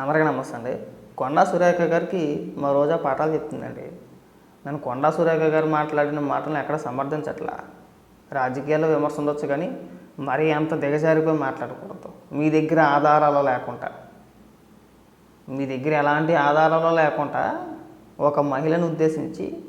అందరికీ నమస్తే అండి. కొండా సురేఖ గారికి మా రోజా పాఠాలు చెప్తుందండి. నేను కొండా సురేఖ గారు మాట్లాడిన మాటలను ఎక్కడ సమర్థించట్లా? రాజకీయాల్లో విమర్శ ఉండొచ్చు కానీ మరీ అంత దిగజారిపోయి మాట్లాడకూడదు. మీ దగ్గర ఆధారాలు లేకుండా. మీ దగ్గర ఎలాంటి ఆధారాలు లేకుండా ఒక మహిళను ఉద్దేశించి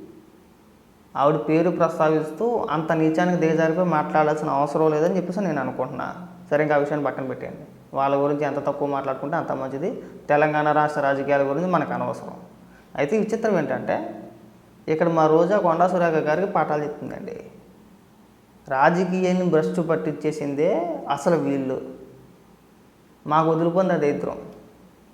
ఆవిడ పేరు ప్రస్తావిస్తూ అంత నీచానికి దిగజారిపోయి మాట్లాడాల్సిన అవసరం లేదని చెప్పేసి నేను అనుకుంటున్నాను సరే ఇంకా ఆ విషయాన్ని పక్కన పెట్టేయండి. వాళ్ళ గురించి ఎంత తక్కువ మాట్లాడుకుంటే అంత మంచిది. తెలంగాణ రాష్ట్ర రాజకీయాల గురించి మనకు అనవసరం. అయితే విచిత్రం ఏంటంటే ఇక్కడ మా రోజా కొండా సురేఖ గారికి పాఠాలు చెప్తుందండి. రాజకీయాన్ని భ్రష్టు పట్టించేసిందే అసలు వీళ్ళు. మాకు వదిలిపోయింది ఆ దరిద్రం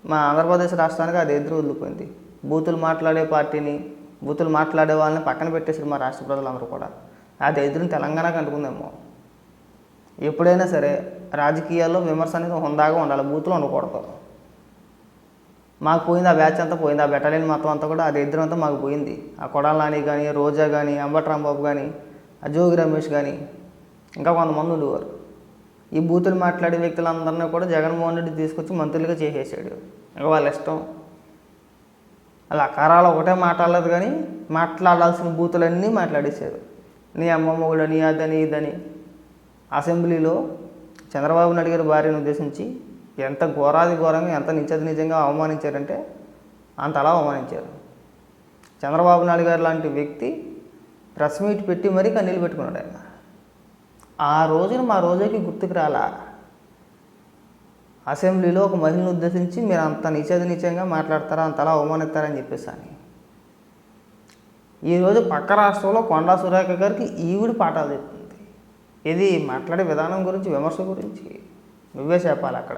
మా ఆంధ్రప్రదేశ్ రాష్ట్రానికి ఆ దరిద్రం వదిలిపోయింది బూతులు మాట్లాడే పార్టీని బూతులు మాట్లాడే వాళ్ళని పక్కన పెట్టేసారు మా రాష్ట్ర ప్రజలందరూ కూడా. ఆ దరిద్రం తెలంగాణకు అంటుకుందేమో. ఎప్పుడైనా సరే రాజకీయాల్లో విమర్శ అనేది హుందాగా ఉండాలి బూతులు ఉండకూడదు. మాకు పోయింది ఆ బ్యాచ్ అంతా పోయింది ఆ బెటాలియన్ మొత్తం అంతా కూడా ఆ దరిద్రం అంతా మాకు పోయింది. ఆ కొడాల కానీ రోజా కానీ అంబటి రాంబాబు కానీ ఆ జోగి రమేష్ కానీ ఇంకా కొంతమంది ఉండేవారు. ఈ బూతులు మాట్లాడే వ్యక్తులందరినీ కూడా జగన్మోహన్ రెడ్డి తీసుకొచ్చి మంత్రులుగా చేసేసాడు. ఇంకా వాళ్ళ ఇష్టం. అలా అకారాలు ఒకటే మాట్లాడలేదు కానీ మాట్లాడాల్సిన బూతులన్నీ మాట్లాడేశారు. నీ అమ్మ మొగుడని అదని ఇదని అసెంబ్లీలో చంద్రబాబు నాయుడు గారి భార్యను ఉద్దేశించి ఎంత ఘోరాది ఘోరంగా ఎంత నిత్యత నిజంగా అవమానించారంటే అంత అలా అవమానించారు. చంద్రబాబు నాయుడు గారు లాంటి వ్యక్తి ప్రెస్ మీట్ పెట్టి మరీ కన్నీళ్ళు పెట్టుకున్నాడు ఆయన. ఆ రోజున మా రోజుకి గుర్తుకు రాలా? అసెంబ్లీలో ఒక మహిళను ఉద్దేశించి మీరు అంత నిచేత నిత్యంగా మాట్లాడతారా అంతలా అవమానిస్తారని చెప్పేసి అని. ఈరోజు పక్క రాష్ట్రంలో కొండా సురేఖ గారికి ఈవిడ పాఠాలు చెప్తుంది ఇది మాట్లాడే విధానం గురించి విమర్శ గురించి నువ్వే చెప్పాలి అక్కడ.